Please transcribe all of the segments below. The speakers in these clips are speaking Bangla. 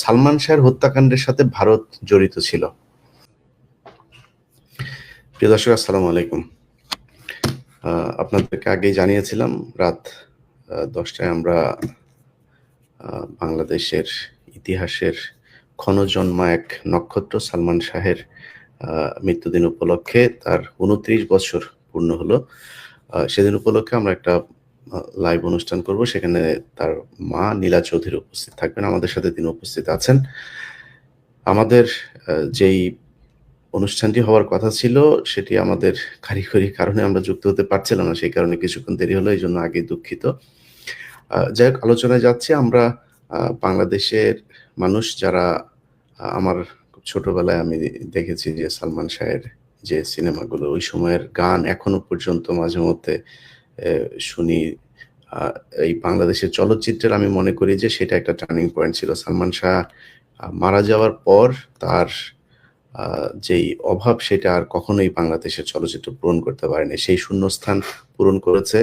সালমান শাহের হত্যাকাণ্ডের সাথে ভারত জড়িত ছিল। প্রিয় দর্শক, আসসালামু আলাইকুম। আপনাদেরকে আগেই জানিয়েছিলাম, রাত দশটায় আমরা বাংলাদেশের ইতিহাসের ক্ষণজন্মা এক নক্ষত্র, সালমান শাহের মৃত্যুদিন উপলক্ষে তার উনত্রিশ বছর পূর্ণ হলো। সেদিন উপলক্ষে আমরা একটা লাইভ অনুষ্ঠান করব, সেখানে তার মা নীলা চৌধুরী উপস্থিত থাকবেন, আমাদের সাথে তিনি উপস্থিত আছেন। আমাদের যেই অনুষ্ঠানটি হওয়ার কথা ছিল, সেটি আমাদের কারিগরি কারণে আমরা যুক্ত হতে পারছিলাম না, সেই কারণে কিছুক্ষণ দেরি হলো, এই জন্য আগে দুঃখিত। যাই হোক, আলোচনায় যাচ্ছে, আমরা বাংলাদেশের মানুষ যারা আমার ছোটবেলায় আমি দেখেছি যে সালমান শাহের যে সিনেমাগুলো, ওই সময়ের গান এখনও পর্যন্ত মাঝে মধ্যে শুনি এই বাংলাদেশের চলচ্চিত্রের আমি মনে করি যে সেটা একটা টার্নিং পয়েন্ট ছিল। সালমান শাহ মারা যাওয়ার পর তার যেই অভাব সেটা আর কখনোই বাংলাদেশের চলচ্চিত্র পূরণ করতে পারেনি। সেই শূন্যস্থান পূরণ করেছে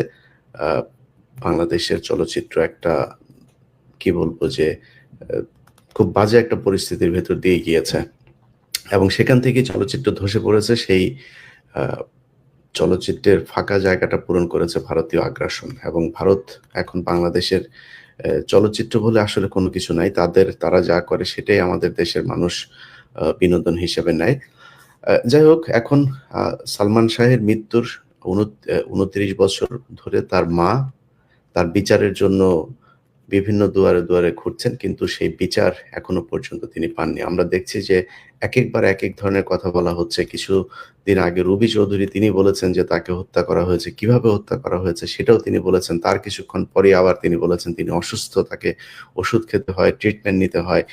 বাংলাদেশের চলচ্চিত্র একটা, কি বলব যে খুব বাজে একটা পরিস্থিতির ভেতর দিয়ে গিয়েছে। এবং সেখান থেকে চলচ্চিত্র ধসে পড়েছে সেই চলচ্চিত্রের ফাঁকা জায়গাটা পূরণ করেছে ভারতীয় আগ্রাসন এবং ভারত এখন বাংলাদেশের চলচ্চিত্র বলে আসলে কোনো কিছু নাই। তাদের, তারা যা করে সেটাই আমাদের দেশের মানুষ বিনোদন হিসেবে নেয়। যাই হোক, এখন সালমান শাহের মৃত্যুর উনত্রিশ বছর ধরে তার মা তার বিচারের জন্য বিভিন্ন দুয়ারে দুয়ারে ঘুরছেন, কিন্তু সেই বিচার এখনও পর্যন্ত তিনি পাননি। আমরা দেখছি যে এক একবার এক এক ধরনের কথা বলা হচ্ছে। কিছু দিন আগে রবি চৌধুরী তিনি বলেছেন যে তাকে হত্যা করা হয়েছে, কীভাবে হত্যা করা হয়েছে সেটাও তিনি বলেছেন। তার কিছুক্ষণ পরে আবার তিনি বলেছেন তিনি অসুস্থ, তাকে ওষুধ খেতে হয় ট্রিটমেন্ট নিতে হয়।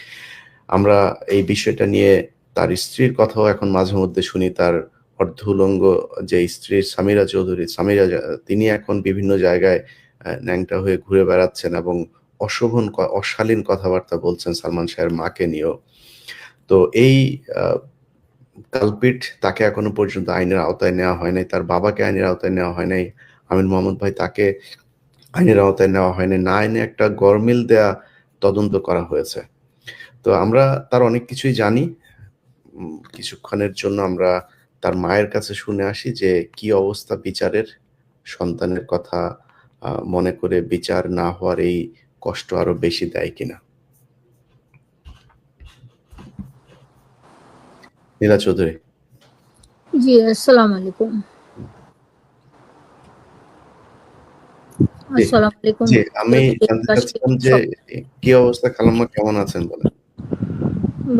আমরা এই বিষয়টা নিয়ে তার স্ত্রীর কথাও এখন মাঝে মধ্যে শুনি। তার অর্ধ উলঙ্গ যে স্ত্রী সামিরা চৌধুরী, সামিরা, তিনি এখন বিভিন্ন জায়গায় ন্যাংটা হয়ে ঘুরে বেড়াচ্ছেন এবং অশোভন অশালীন কথাবার্তা বলছেন সালমান শাহের মাকে নিয়েও। তো এই কালপিট তাকে এখনও পর্যন্ত আইনের আওতায় নেওয়া হয় নাই, তার বাবাকে আইনের আওতায় নেওয়া হয় নাই আমিন মোহাম্মদ ভাই তাকে আইনের আওতায় নেওয়া হয়নি না আইনে একটা গরমিল দেয়া তদন্ত করা হয়েছে। তো আমরা তার অনেক কিছুই জানি কিছুক্ষণের জন্য আমরা তার মায়ের কাছে শুনে আসি যে কি অবস্থা বিচারের, সন্তানের কথা মনে করে বিচার না হওয়ার এই কষ্ট আরও বেশি দেয় কিনা? নীলা চৌধুরী। জি আসসালামু আলাইকুম। আসসালামু আলাইকুম। আমি জানতে চাচ্ছিলাম যে কি অবস্থা খালাম্মা কেমন আছেন বলেন?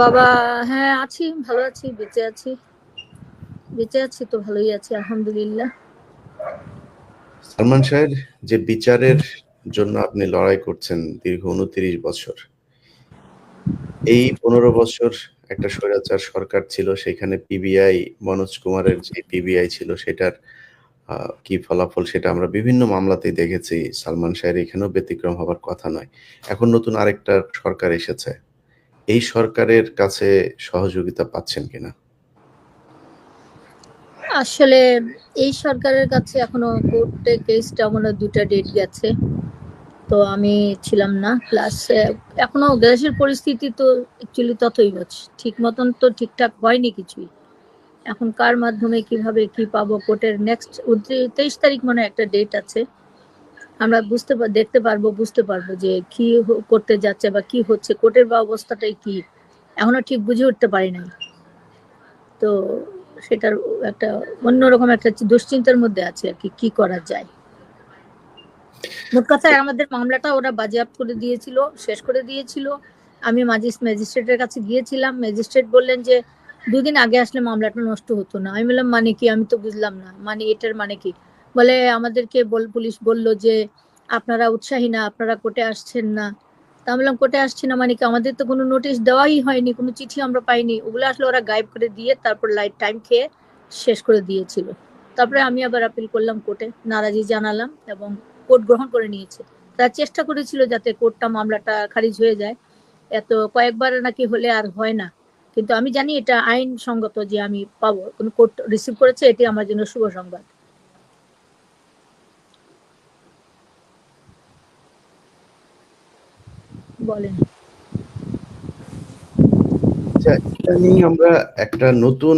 বাবা হ্যাঁ আছি ভালো আছি বেঁচে আছি। বেঁচে আছি তো ভালোই আছি আলহামদুলিল্লাহ। সালমান শাহের যে বিচারের জন্য আপনি লড়াই করছেন দীর্ঘ উনত্রিশ বছর। এই পনেরো বছর একটা স্বৈরাচার সরকার ছিল, সেখানে পিবিআই মনোজ কুমারের যে পিবিআই ছিল, সেটার কি ফলাফল সেটা আমরা বিভিন্ন মামলাতেই দেখেছি। সালমান শাহের এখানেও ব্যতিক্রম হবার কথা নয়। এখন নতুন আরেকটা সরকার এসেছে। এই সরকারের কাছে সহযোগিতা পাচ্ছেন কিনা? আসলে এই সরকারের কাছে এখনও কোর্টে কেসটা মনে দুটা ডেট গেছে। তো আমি ছিলাম না প্লাস এখনও দেশের পরিস্থিতি তো অ্যাকচুয়ালি ততই হচ্ছে। ঠিক মতন তো ঠিকঠাক হয়নি কিছুই। এখন কার মাধ্যমে কীভাবে কি পাবো কোর্টের নেক্সট তেইশ তারিখ মনে একটা ডেট আছে। আমরা বুঝতে দেখতে পারব, বুঝতে পারব যে কি করতে যাচ্ছে বা কি হচ্ছে, কোর্টের বা অবস্থাটাই কি। এখনও ঠিক বুঝে উঠতে পারি নাই। তো সেটার একটা অন্যরকম একটা দুশ্চিন্তার মধ্যে আছে আর কি কি করা যায়। মোট কথায় আমাদের মামলাটা ওরা বাজেয়াপ্ত করে দিয়েছিল, শেষ করে দিয়েছিল। আমি ম্যাজিস্ট্রেটের কাছে গিয়েছিলাম। ম্যাজিস্ট্রেট বললেন যে, দুদিন আগে আসলে মামলাটা নষ্ট হতো না। আমি বললাম মানে কি? আমি তো বুঝলাম না। মানে এটার মানে কি? বলে, আমাদেরকে বল পুলিশ বলল যে, আপনারা উৎসাহী না, আপনারা কোর্টে আসছেন না। তা আমি বললাম, কোর্টে আসছি না মানে কি? আমাদের তো কোনো নোটিশ দেওয়াই হয়নি, কোনো চিঠি আমরা পাইনি। ওগুলো আসলে ওরা গায়েব করে দিয়ে তারপর লাইট টাইম খেয়ে শেষ করে দিয়েছিল। তারপরে আমি আবার আপিল করলাম কোর্টে, নারাজি জানালাম এবং কোর্ট গ্রহণ করে নিয়েছে। তারা চেষ্টা করেছিল যাতে কোর্টটা মামলাটা খারিজ হয়ে যায়। এত কয়েকবার নাকি হলে আর হয় না। কিন্তু আমি জানি এটা আইন সঙ্গত যে আমি পাবো। কোনো কোর্ট রিসিভ করেছে, এটি আমার জন্য শুভ সংবাদ। বলেন। আচ্ছা আমরা একটা নতুন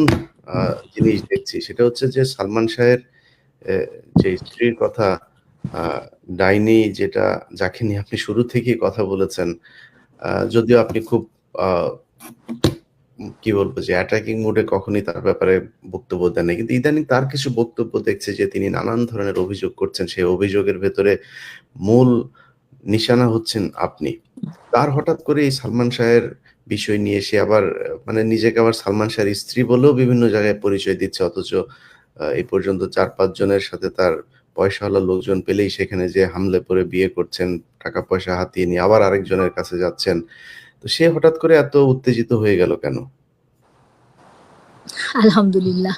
জিনিস দেখছি। সেটা হচ্ছে যে সালমান শাহের যে স্ত্রীর কথা ডাইনি যেটা যাকে নিয়ে আপনি শুরু থেকেই কথা বলেছেন যদিও আপনি খুব কি বলব যে অ্যাটাকিং মোডে কখনই তার ব্যাপারে বক্তব্য দেন না কিন্তু ইদানিং তার কিছু বক্তব্য দেখছে যে তিনি নানান ধরনের অভিযোগ করছেন। সেই অভিযোগের ভেতরে মূল নিশানা হচ্ছেন আপনি। তার হঠাৎ করে এই সালমান শাহের বিষয় নিয়ে সে আবার মানে নিজেকে আবার সালমান শাহের স্ত্রী বলেও বিভিন্ন জায়গায় পরিচয় দিচ্ছে, অথচ এই পর্যন্ত চার পাঁচ জনের সাথে তার পয়সাওয়ালা লোকজন পেলেই সেখানে যে হামলে পরে বিয়ে করছেন টাকা পয়সা হাতিয়ে নিয়ে আবার আরেকজনের কাছে যাচ্ছেন, তো সে হঠাৎ করে এত উত্তেজিত হয়ে গেল কেন? আলহামদুলিল্লাহ।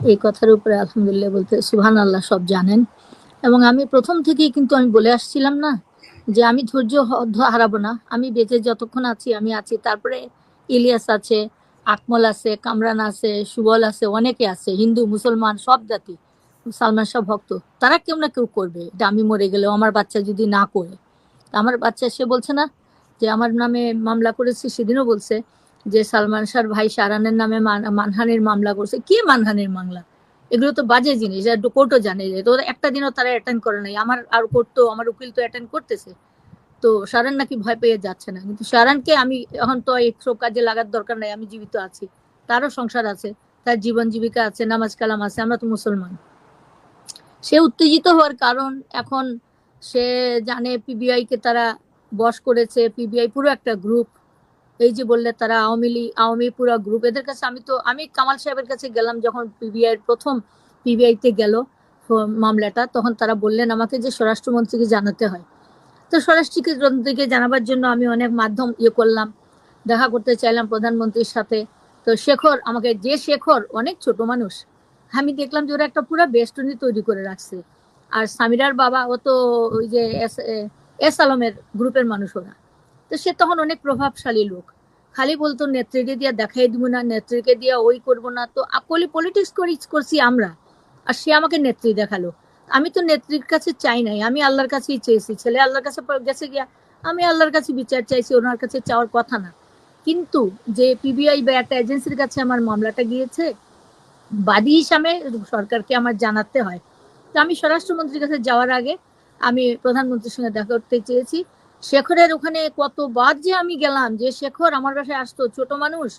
এই কথার উপরে আলহামদুলিল্লাহ বলতে সুবহান আল্লাহ সব জানেন। এবং আমি প্রথম থেকেই কিন্তু আমি বলে আসছিলাম না যে আমি ধৈর্য হারাবো না। আমি বেঁচে যতক্ষণ আছি, আমি আছি। তারপরে ইলিয়াস আছে, আকমল আছে, কামরান আছে, সুবল আছে, অনেকে আছে, হিন্দু, মুসলমান, সব জাতি। সালমান শাহ ভক্ত, তারা কেউ না কেউ করবে। এটা আমি মরে গেলেও আমার বাচ্চা যদি না করে। আমার বাচ্চা, সে বলছে না যে আমার নামে মামলা করেছে, সেদিনও বলছে যে সালমান শাহর ভাই শাহরানের নামে মানহানির মামলা করছে। কি মানহানির মামলা? এগুলো তো বাজে জিনিস আর কোর্টও জানে যে, তো একটা দিনও তারা অ্যাটেন্ড করে নাই। আমার আর কোর্ট তো, আমার উকিল তো অ্যাটেন্ড করতেছে। তো শাহরান নাকি ভয় পেয়ে যাচ্ছে না। কিন্তু শাহরানকে আমি এখন তো এইসব কাজে লাগার দরকার নাই, আমি জীবিত আছি। তারও সংসার আছে, তার জীবন জীবিকা আছে, নামাজ কালাম আছে, আমরা তো মুসলমান। সে উত্তেজিত হওয়ার কারণ এখন সে জানে পিবিআই কে তারা বস করেছে। পিবিআই পুরো একটা গ্রুপ এই যে বললে তারা আওয়ামী লীগ, আওয়ামী পুরো গ্রুপ এদের কাছে আমি তো, আমি কামাল সাহেবের কাছে গেলাম যখন পিবিআই প্রথম পিবিআই তে গেল মামলাটা, তখন তারা বললেন, আমাকে যে স্বরাষ্ট্রমন্ত্রীকে জানাতে হয়। তো স্বরাষ্ট্রমন্ত্রীকে জানাবার জন্য আমি অনেক মাধ্যম ইয়ে করলাম, দেখা করতে চাইলাম প্রধানমন্ত্রীর সাথে। তো শেখর, আমাকে যে শেখর, অনেক ছোট মানুষ। আমি দেখলাম যে ওরা একটা পুরো বেষ্টনী তৈরি করে রাখছে। আর সামিরার বাবা, ও তো ওই যে এস আলমের গ্রুপের মানুষ ওরা। তো সে তখন অনেক প্রভাবশালী লোক। খালি বলতো, নেত্রীকে দিয়ে দেখাই দিব না, নেত্রীকে দিয়ে ওই করব না। তো আকলি পলিটিক্স করি, করছি আমরা। আর সে আমাকে নেত্রী দেখাল। আমি তো নেত্রীর কাছে চাই নাই। আমি আল্লাহর কাছেই চেয়েছি। ছেলে আল্লাহর কাছে গেছে গিয়া আমি আল্লাহর কাছে বিচার চাইছি, ওনার কাছে চাওয়ার কথা না। কিন্তু যে পিবিআই বা একটা এজেন্সির কাছে আমার মামলাটা গিয়েছে বাদী হিসাবে সরকারকে আমার জানাতে হয়। তো আমি স্বরাষ্ট্রমন্ত্রীর কাছে যাওয়ার আগে আমি প্রধানমন্ত্রীর সঙ্গে দেখা করতে চেয়েছি। শেখরের ওখানে কতবার যে আমি গেলাম যে শেখর আমার বাসায় আসতো, ছোট মানুষ,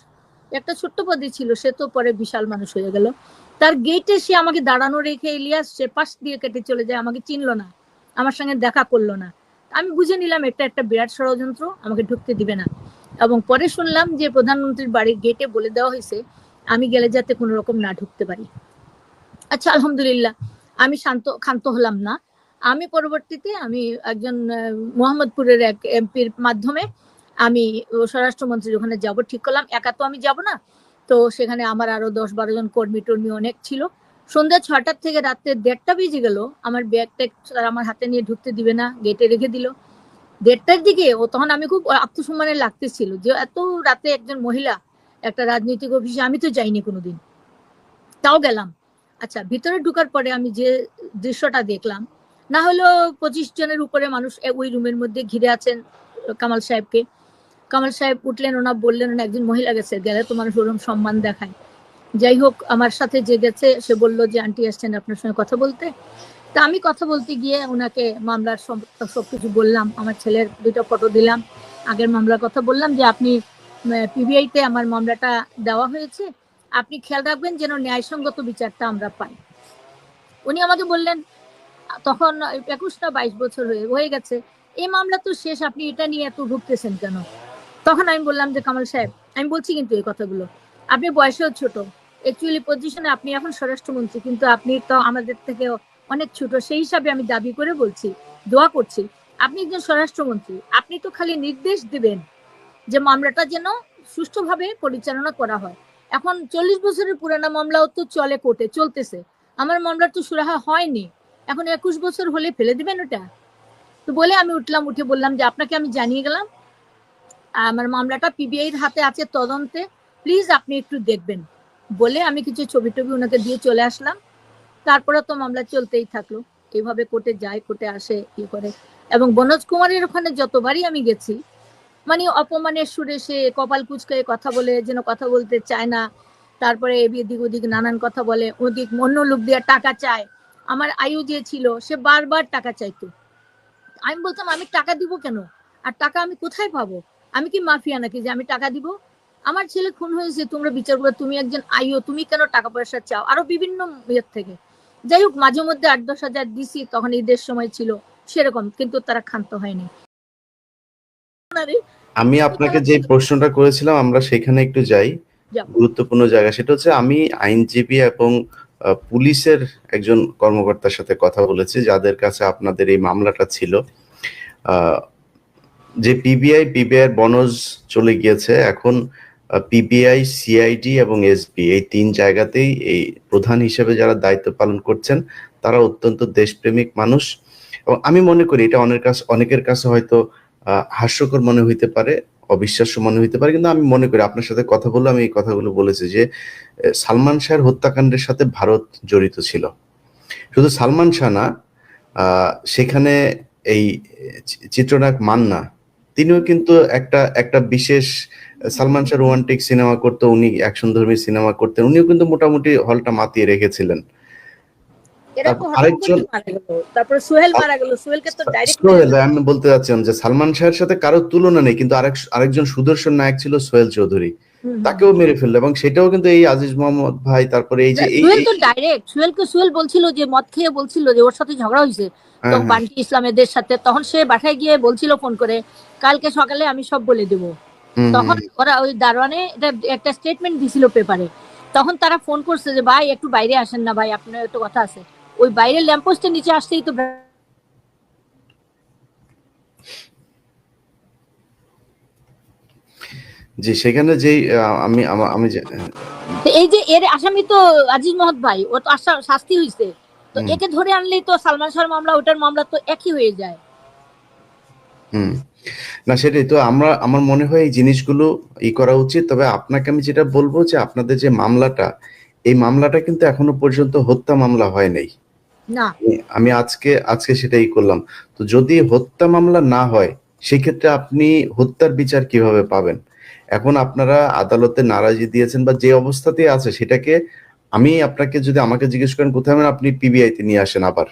একটা ছোট্ট পদে ছিল, সে তো পরে বিশাল মানুষ হয়ে গেল। তার গেটে সে আমাকে দাঁড়ানো রেখে ইলিয়াস, সে পাশ দিয়ে কেটে চলে যায়, আমাকে চিনলো না, আমার সঙ্গে দেখা করল না। আমি বুঝে নিলাম এটা একটা বিরাট ষড়যন্ত্র, আমাকে ঢুকতে দিবে না। এবং পরে শুনলাম যে প্রধানমন্ত্রীর বাড়ির গেটে বলে দেওয়া হয়েছে আমি গেলে যাতে কোনো রকম না ঢুকতে পারি। আচ্ছা আলহামদুলিল্লাহ। আমি শান্ত, ক্ষান্ত হলাম না। আমি পরবর্তীতে আমি একজন মোহাম্মদপুরের এক এমপির মাধ্যমে আমি ও স্বরাষ্ট্রমন্ত্রীর ওখানে যাব। ঠিক করলাম, একা তো আমি যাব না। তো সেখানে আমার আরও দশ বারো জন কর্মী টর্মী অনেক ছিল। সন্ধ্যা ছটার থেকে রাত্রে দেড়টা বেজে গেল। আমার ব্যাগটা তারা আমার হাতে নিয়ে ঢুকতে দিবে না, গেটে রেখে দিল। দেড়টার দিকে ও তখন আমি খুব আত্মসম্মানে লাগতেছিল যে এত রাতে একজন মহিলা একটা রাজনৈতিক অফিসে আমি তো যাইনি কোনোদিন। তাও গেলাম। আচ্ছা ভিতরে ঢুকার পরে আমি যে দৃশ্যটা দেখলাম, না হলেও পঁচিশ জনের উপরে মানুষ ওই রুমের মধ্যে ঘিরে আছেন কামাল সাহেবকে। কামাল সাহেব উঠলেন, ওনা বললেন, ওনা একজন মহিলা গেছে, গেলে তো মানুষ ওরকম সম্মান দেখায়। যাই হোক, আমার সাথে যে গেছে, সে বলল, যে আন্টি আসছেন আপনার সঙ্গে কথা বলতে? তা আমি কথা বলতে গিয়ে ওনাকে মামলার সব- কিছু বললাম, আমার ছেলের দুটো ফটো দিলাম। আগের মামলার কথা বললাম যে, আপনি পিবিআই তে আমার মামলাটা দেওয়া হয়েছে। আপনি খেয়াল রাখবেন যেন ন্যায়সঙ্গত বিচারটা আমরা পাই। উনি আমাকে বললেন, তখন একুশ না বাইশ বছর হয়ে হয়ে গেছে। এই মামলা তো শেষ, আপনি এটা নিয়ে এত ভুগতেছেন কেন? তখন আমি বললাম যে, কামাল সাহেব, আমি বলছি কিন্তু এই কথাগুলো। আপনি বয়সেও ছোট। অ্যাকচুয়ালি পজিশনে আপনি এখন স্বরাষ্ট্রমন্ত্রী, কিন্তু আপনি তো আমাদের থেকে অনেক ছোট। সেই হিসাবে আমি দাবি করে বলছি, দোয়া করছি। আপনি একজন স্বরাষ্ট্রমন্ত্রী, আপনি তো খালি নির্দেশ দিবেন। যে মামলাটা যেন সুষ্ঠুভাবে পরিচালনা করা হয়। এখন চল্লিশ বছরের পুরানো মামলাও তো চলে কোর্টে, চলতেছে। আমার মামলার তো সুরাহা হয়নি। এখন একুশ বছর হলে ফেলে দিবেন ওটা? তো বলে আমি উঠলাম, উঠে বললাম যে আপনাকে আমি জানিয়ে গেলাম, আমার মামলাটা পিবিআই এর হাতে আছে তদন্তে, প্লিজ আপনি একটু দেখবেন। বলে আমি কিছু ছবি টবি ওনাকে দিয়ে চলে আসলাম। তারপরে তো মামলা চলতেই থাকল। এইভাবে কোর্টে যায়, কোর্টে আসে ইয়ে করে। এবং বনোজ কুমারের ওখানে যতবারই আমি গেছি মানে অপমানের সুরে সে কপাল কুচকে কথা বলে, যেন কথা বলতে চায় না। তারপরে এদিক ওদিক নানান কথা বলে, ওদিক অন্য লোক দিয়ে টাকা চায়। আমার আয়ু যে ছিল, সে বারবার টাকা চাইতো। আমি বলতাম, আমি টাকা দিব কেন? আর টাকা আমি কোথায় পাবো? আমি কি মাফিয়া নাকি যে আমি টাকা দিব? আমার ছেলে খুন হয়েছে, তোমরা বিচার করো, তুমি একজন আইও, তুমি কেন টাকা পয়সা চাও? আরও বিভিন্ন ইয়ের থেকে। যাই হোক মাঝে মধ্যে আট দশ হাজার দিছি, তখন ঈদের সময় ছিল, সেরকম, কিন্তু তারা ক্ষান্ত হয়নি। আমি আপনাকে যে প্রশ্নটা করেছিলাম আমরা সেখানে একটু যাই। গুরুত্বপূর্ণ জায়গা সেটা হচ্ছে আমি আইনজীবী এবং পুলিশের একজন কর্মকর্তার সাথে কথা বলেছি যাদের কাছে আপনাদের এই মামলাটা ছিল। যে পিবিআই পিবিআই বনজ চলে গিয়েছে এখন পিবিআই সিআইডি এবং এসবি এই তিন জায়গাতেই এই প্রধান হিসেবে যারা দায়িত্ব পালন করছেন তারা অত্যন্ত দেশপ্রেমিক মানুষ। এবং আমি মনে করি এটা অনেকের কাছে অনেকের কাছে হয়তো আহ, হাস্যকর মনে হইতে পারে, অবিশ্বাস্য মনে হইতে পারে, কিন্তু আমি মনে করি আপনার সাথে কথা বলে আমি এই কথাগুলো বলেছি যে সালমান শাহের হত্যাকাণ্ডের সাথে ভারত জড়িত ছিল। শুধু সালমান শাহ না সেখানে এই চিত্রনায়ক মান্না, তিনিও কিন্তু একটা একটা বিশেষ, সালমান শাহ রোমান্টিক সিনেমা করতো, উনি অ্যাকশন ধর্মী সিনেমা করতেন, উনিও কিন্তু মোটামুটি হলটা মাতিয়ে রেখেছিলেন। এরা আরেকজন- করে মারা গেল। তারপরে সোহেল মারা গেল। সোহেলকে তো ডাইরেক্ট সোহেল আমি বলতে যে সালমান শাহের সাথে কারও তুলনা নেই কিন্তু আরেক আরেকজন সুদর্শন নায়ক ছিল সোহেল চৌধুরী। তাকেও মেরে ফেলল এবং সেটাও কিন্তু এই আজিজ মোহাম্মদ ভাই তারপরে এই যে সোহেল তো ডাইরেক্ট সোহেলকে সোহেল বলছিল যে মদ খেয়ে বলছিল যে ওর সাথে ঝগড়া হয়েছে। হ্যাঁ, হ্যাঁ, বান্টি ইসলামেদের সাথে তখন সে বাসায় গিয়ে বলছিল ফোন করে কালকে সকালে আমি সব বলে দেবো। তখন ওরা ওই দারোয়ানে এটা একটা স্টেটমেন্ট দিছিল পেপারে তখন তারা ফোন করছে যে ভাই একটু বাইরে আসেন না ভাই আপনার একটু কথা আছে। ওই বাইরে ল্যাম্পোস্টের নিচে আসতেই তো জি সেখানে আহ, আমি আমি যে- এই যে এর আসামি তো আজিজ মহৎ ভাই ও তো শাস্তি হয়েছে তো একে ধরে আনলেই তো সালমান শাহর মামলা ওটার মামলা তো একই হয়ে যায়। হুম। না সেটাই তো আমরা আমার মনে হয় এই জিনিসগুলো ই করা উচিত। তবে আপনাকে আমি যেটা বলব যে আপনাদের যে মামলাটা এই মামলাটা কিন্তু এখনও পর্যন্ত হত্যা মামলা হয় নাই। আমি- আজকে আজকে সেটাই করলাম। তো যদি হত্যা মামলা না হয় সেক্ষেত্রে আপনি হত্যার বিচার কীভাবে পাবেন? এখন আপনারা আদালতে নারাজি দিয়েছেন বা যে অবস্থাতে আছে সেটাকে আমি আপনাকে যদি আমাকে জিজ্ঞেস করেন কোথায় হবেন, আপনি পিবিআই তে নিয়ে আসেন আবার?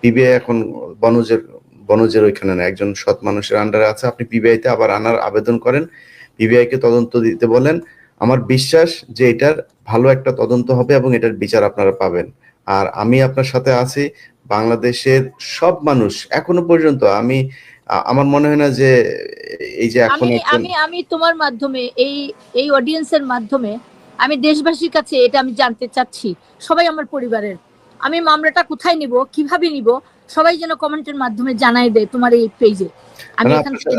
পিবিআই এখন বনজের বনজের ওইখানে না একজন সৎ মানুষের আন্ডারে আছে। আপনি পিবিআই তে আবার আনার আবেদন করেন। পিবিআই কে তদন্ত দিতে বলেন। আমার বিশ্বাস যে এটার ভালো একটা তদন্ত হবে এবং এটার বিচার আপনারা পাবেন। আর আমি আপনার সাথে আছি বাংলাদেশের সব মানুষ। এখনও পর্যন্ত আমি আমার মনে হয় না যে এই যে এখন আমি আমি তোমার মাধ্যমে এই এই অডিয়েন্সের মাধ্যমে আমি দেশবাসীর কাছে এটা আমি জানতে চাচ্ছি। সবাই আমার পরিবারের। আমি মামলাটা কোথায় নিব কীভাবে নিব সবাই যেন কমেন্টের মাধ্যমে জানাই দেয় তোমার এই পেজে আমি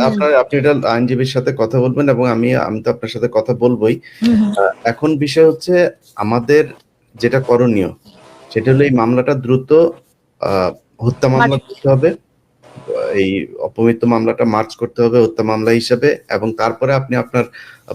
আপনার আপনি এটা আইনজীবীর সাথে কথা বলবেন এবং আমি আমি তো আপনার সাথে কথা বলবোই। এখন বিষয় হচ্ছে আমাদের যেটা করণীয় সেটা হলো এই মামলাটা দ্রুত আহ, হত্যা মামলা করতে হবে। এই অপমৃত্যু মামলাটা মার্চ করতে হবে হত্যা মামলা হিসাবে এবং তারপরে আপনি আপনার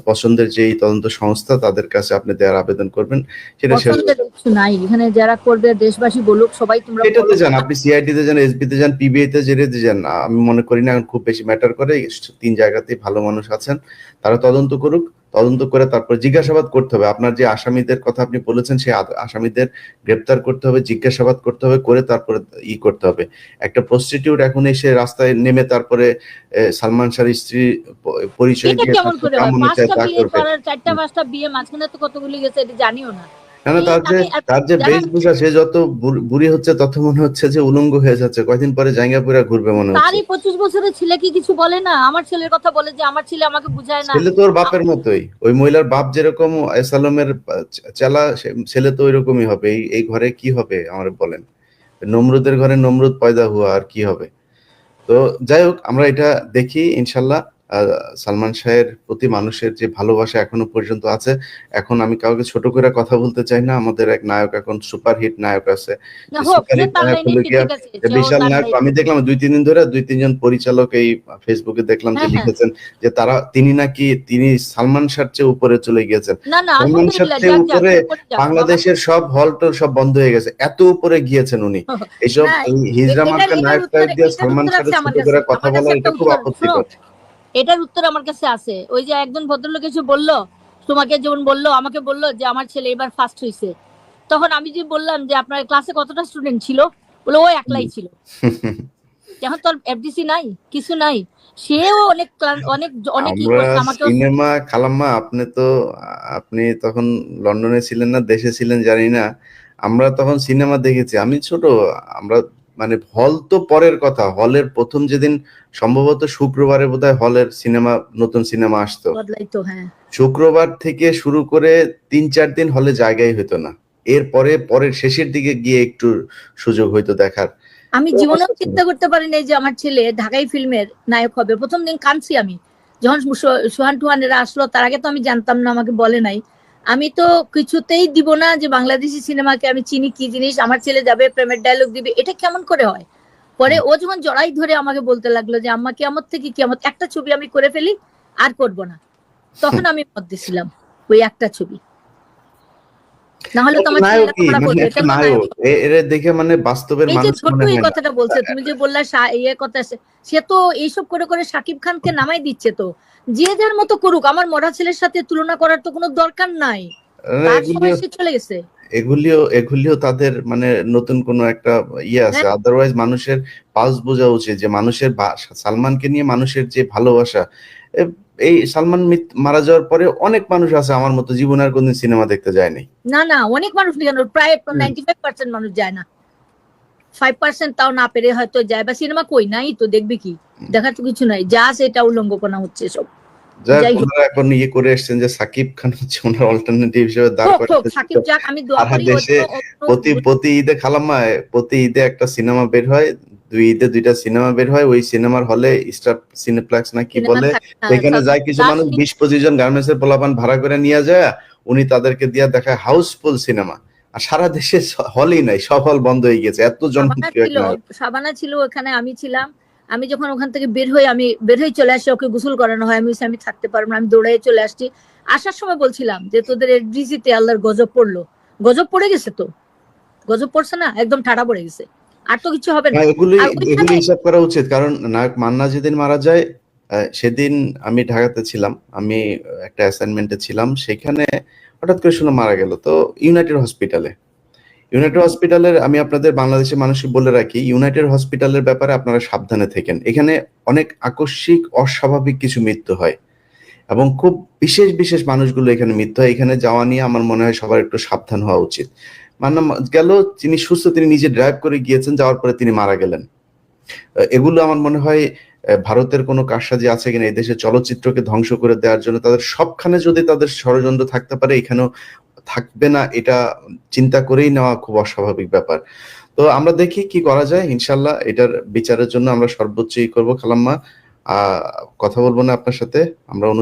পছন্দের যে তদন্ত সংস্থা তাদের কাছে আপনি দেওয়ার আবেদন করবেন। সেটা কিছু নাই। এখানে যারা করবে দেশবাসী বলুক সবাই তোমরা এটাতে। যান আপনি সিআইডি তে যান এসবি তে যান পিবিআই তে জেরে যান আমি মনে করি না এখন খুব বেশি ম্যাটার করে। তিন জায়গাতেই ভালো মানুষ আছেন। তারা তদন্ত করুক। তদন্ত করে তারপর জিজ্ঞাসাবাদ করতে হবে। আপনার যে আসামিদের কথা আপনি বলেছেন সেই আসামিদের গ্রেপ্তার করতে হবে জিজ্ঞাসাবাদ করতে হবে করে তারপরে ই করতে হবে। একটা প্রস্টিটিউট এখন এসে রাস্তায় নেমে তারপরে সালমান শাহর স্ত্রী পরিচয় দিয়ে চারটা পাঁচটা বিয়ে মাঝখানে তো কতগুলি গেছে এটা জানিও না। না না তার যে তার যে বেশভূষা সে যত বুড়ি- হচ্ছে তত মনে হচ্ছে যে উলঙ্গ হয়ে যাচ্ছে। কয়দিন পরে জাঙ্গাপুরা ঘুরবে মনে হচ্ছে। তারই পঁচিশ বছরের ছেলে কি কিছু বলে না? আমার ছেলের কথা বলে যে আমার ছেলে আমাকে বুঝায় না। ছেলে তো বাপের মতোই। ওই মহিলার বাপ যেরকম এসালমের চেলা ছেলে তো ওইরকমই হবে। এই এই ঘরে কি হবে আমার বলেন। নমরুদের ঘরে নমরুদ পয়দা হুয়া আর কি হবে? তো যাই হোক আমরা এটা দেখি ইনশাল্লাহ। সালমান শাহের প্রতি মানুষের যে ভালোবাসা এখনও পর্যন্ত আছে এখন আমি কাউকে ছোট করে কথা বলতে চাই না। আমাদের এক নায়ক এখন সুপারহিট নায়ক আছে। বিশাল নায়ক। আমি দেখলাম দুই তিন দিন ধরে দুই তিনজন পরিচালক এই ফেসবুকে দেখলাম যে হ্যাঁ, হ্যাঁ। লিখেছেন যে তারা তিনি নাকি তিনি সালমান শাহর চেয়ে উপরে চলে গিয়েছেন। সালমান শাহর চেয়ে উপরে বাংলাদেশের সব হল টল সব বন্ধ হয়ে গেছে। এত উপরে গিয়েছেন উনি। এইসব হিজরা মার্কা নায়ক টায়ক দিয়ে সালমান শাহের ছোট করে কথা বলা এটা খুব আপত্তিকর। এটার উত্তর আমার কাছে আছে। ওই যে একজন ভদ্রলোক এসে বলল তোমাকে যেমন বলল আমাকে বলল যে আমার ছেলে এবার ফার্স্ট হয়েছে তখন আমি যে বললাম যে আপনার ক্লাসে কতটা স্টুডেন্ট ছিল বলে ও একলাই ছিল। এখন তোর এফডিসি নাই কিছু নাই। সেও অনেক অনেক অনেক সিনেমা খালাম্মা আপনি তো আপনি তখন লন্ডনে ছিলেন না দেশে ছিলেন জানি না। আমরা তখন সিনেমা দেখেছি। আমি ছোট আমরা মানে হল তো পরের কথা। হলের প্রথম যেদিন সম্ভবত শুক্রবারে বোধহয় হলের সিনেমা নতুন সিনেমা আসতো। হ্যাঁ। শুক্রবার থেকে শুরু করে তিন চার দিন হলে জায়গায় হতো না। এরপরে পরের শেষের দিকে গিয়ে একটু সুযোগ হইতো দেখার। আমি জীবনেও চিন্তা করতে পারি নাই যে আমার ছেলে ঢাকাই ফিল্মের নায়ক হবে। প্রথম দিন কাঁদছি আমি। যখন সুহান টুহান এরা আসলো তার আগে তো আমি জানতাম না আমাকে বলে নাই। আমি তো কিছুতেই দিব না যে বাংলাদেশি সিনেমাকে আমি চিনি কি জিনিস আমার ছেলে যাবে প্রেমের ডায়লগ দিবে এটা কেমন করে হয়? পরে ও যখন জড়াই ধরে আমাকে বলতে লাগল যে আম্মা কেমন থেকে কেমন একটা ছবি আমি করে ফেলি আর করব না। তখন আমি মত দিছিলাম ওই একটা ছবি। না হলে তো মানে দেখে মানে বাস্তবের মানুষ এই কথাটা বলছে তুমি যে বললা ইয়ে কথা সে- সে তো এইসব করে করে সাকিব খানকে নামাই দিচ্ছে তো। যে যার মতো করুক আমার মরা ছেলের সাথে তুলনা করার তো কোনো দরকার নাই। চলে গেছে। এগুলিও এগুলিও তাদের মানে নতুন কোনো একটা ইয়ে আছে। হ্যাঁ। আদারওয়াইজ মানুষের পালস বোঝা উচিত যে মানুষের সালমানকে নিয়ে মানুষের যে ভালোবাসা এই সালমান মিত- মারা যাওয়ার পরে অনেক মানুষ আছে আমার মতো জীবন আর কোনদিন সিনেমা দেখতে যায়নি না না অনেক মানুষ কেন প্রায়। নাইনটি ফাইভ পার্সেন্ট মানুষ যায় না। ফাইভ পার্সেন্ট তাও না পেরে হয়তো যায় বা সিনেমা কই? নাই তো দেখবে কি? দেখার তো কিছু নাই যা সেটা উল্লঙ্ঘপনা হচ্ছে সব। এখন ইয়ে করে এসেছেন যে সাকিব খান হচ্ছে ওনার অল্টারনেটিভ হিসেবে দাঁড় সাকিব যাক আমি প্রতি প্রতি ঈদে খালাম্মায় প্রতি ঈদে একটা সিনেমা বের হয় দুই ঈদে দুইটা সিনেমা বের হয় ওই সিনেমার হলে স্টার সিনেপ্লেক্স না কি বলে থাকে সেখানে যায় কিছু মানুষ বিশ পঁচিশ জন গার্মেন্টস এর পোলাপান ভাড়া করে নিয়ে যায় উনি তাদেরকে দিয়ে দেখায় হাউসফুল সিনেমা। আর সারা দেশে হলই নাই সব হল বন্ধ হয়ে গেছে এত জনপ্রিয় সাবানা ছিল ওখানে আমি ছিলাম। আমি যখন ওখান থেকে বের হয়ে আমি বের হয়ে চলে আসি ওকে গোসল করানো হয় আমি আমি থাকতে পারব না আমি দৌড়াই চলে আসছি। আসার সময় বলছিলাম যে তোদের এডিসিতে আল্লাহর গজব পড়ল। গজব পড়ে গেছে তো? গজব পড়ছে না? একদম ঠাড়া পড়ে গেছে। আর তো কিছু হবে না। এগুলি এগুলি হিসাব করা উচিত কারণ নায়ক মান্না যেদিন মারা যায় সেদিন আমি ঢাকাতে ছিলাম আমি একটা অ্যাসাইনমেন্টে ছিলাম সেখানে হঠাৎ করে শুনে মারা গেল। তো ইউনাইটেড হসপিটালে ইউনাইটেড হসপিটালের আমি আপনাদের বাংলাদেশের মানুষকে বলে রাখি ইউনাইটেড হসপিটালের ব্যাপারে আপনারা সাবধানে থাকেন। এখানে অনেক আকস্মিক অস্বাভাবিক কিছু মৃত্যু হয়। এবং খুব বিশেষ বিশেষ মানুষগুলো এখানে মৃত্যু হয়। এখানে যাওয়া নিয়ে আমার মনে হয় সবার একটু সাবধান হওয়া উচিত। মান্না গেল, তিনি সুস্থ, তিনি নিজে ড্রাইভ করে গিয়েছেন, যাওয়ার পরে তিনি মারা গেলেন। এগুলো আমার মনে হয় ভারতের কোনো কারসাজি আছে কিনা, এই দেশের চলচ্চিত্রকে ধ্বংস করে দেওয়ার জন্য, তাদের সবখানে যদি তাদের ষড়যন্ত্র থাকতে পারে, এখানেও থাকবে না, এটা চিন্তা করেই নেওয়া খুব অস্বাভাবিক ব্যাপার। তো আমরা দেখি কি করা যায়, ইনশাল্লাহ এটার বিচারের জন্য আমরা সর্বোচ্চই করব, খালাম্মা। কথা বলব না আপনার সাথে, আমরা